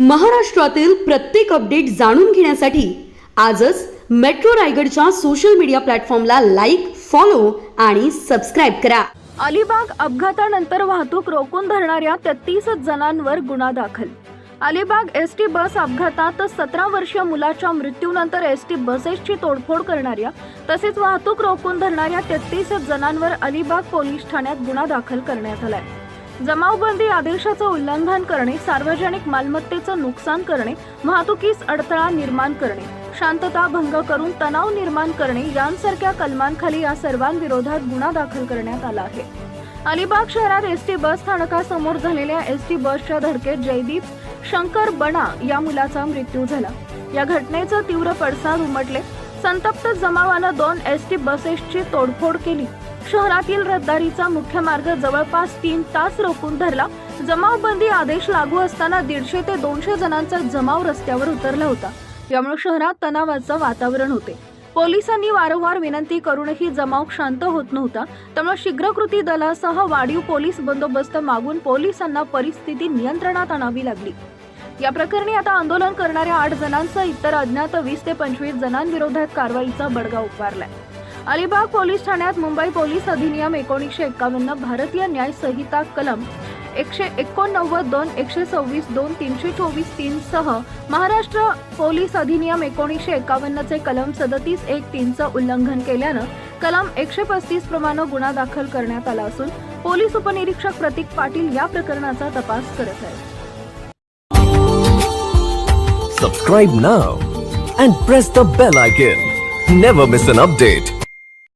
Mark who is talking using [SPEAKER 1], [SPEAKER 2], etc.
[SPEAKER 1] महाराष्ट्रातील प्रत्येक अपडेट जाणून घेण्यासाठी आजच मेट्रो रायगडच्या सोशल मीडिया प्लॅटफॉर्मला लाईक फॉलो आणि सबस्क्राईब करा.
[SPEAKER 2] अलिबाग अपघातानंतर वाहतूक रोखून धरणाऱ्या तेहतीस जणांवर गुन्हा दाखल. अलिबाग एस टी बस अपघातात सतरा वर्षीय मुलाच्या मृत्यूनंतर एस टी बसेसची तोडफोड करणाऱ्या तसेच वाहतूक रोखून धरणाऱ्या तेहतीस जणांवर अलिबाग पोलीस ठाण्यात गुन्हा दाखल करण्यात आलाय. जमावबंदी आदेशाचं उल्लंघन करणे सार्वजनिक मालमत्तेचं नुकसान करणे वाहतुकीस अडथळा निर्माण करणे शांतता भंग करून तणाव निर्माण करणे यांसारख्या कलमांखाली या सर्वांविरोधात गुन्हा दाखल करण्यात आला आहे. अलिबाग शहरात एस टी बस स्थानकासमोर झालेल्या एस टी बसच्या धडकेत जयदीप शंकर बणा या मुलाचा मृत्यू झाला. या घटनेचं तीव्र पडसाद उमटले. संतप्त जमावानं दोन एस टी बसेसची तोडफोड केली. शहरातील रहदारीचा मुख्य मार्ग जवळपास तीन तास रोखून धरला. जमावबंदी आदेश लागू असताना दीडशे ते दोनशे जणांचा जमाव रस्त्यावर उतरला होता. यामुळे शहरात तणावाचं वातावरण होते. पोलिसांनी वारंवार विनंती करूनही जमाव शांत होत नव्हता. त्यामुळे शीघ्र कृती दलासह वाढीव पोलीस बंदोबस्त मागून पोलिसांना परिस्थिती नियंत्रणात आणावी लागली. या प्रकरणी आता आंदोलन करणाऱ्या आठ जणांसह इतर अज्ञात वीस ते पंचवीस जणांविरोधात कारवाईचा बडगा उभारलाय. अलिबाग पोलीस ठाण्यात मुंबई पोलीस अधिनियम एकोणीसशे एकावन्न भारतीय न्याय संहिता कलम एकशे एकोणनव्वद दोन एकशे सव्वीस दोन तीनशे चोवीस तीन सह महाराष्ट्र पोलीस अधिनियम एकोणीसशे एकावन्नचे कलम सदतीस एक तीनचं उल्लंघन केल्यानं कलम एकशे पस्तीस प्रमाणे गुन्हा दाखल करण्यात आला असून पोलीस उपनिरीक्षक प्रतीक पाटील या प्रकरणाचा तपास करत आहेत
[SPEAKER 3] Subscribe now and press the bell icon. Never miss an update.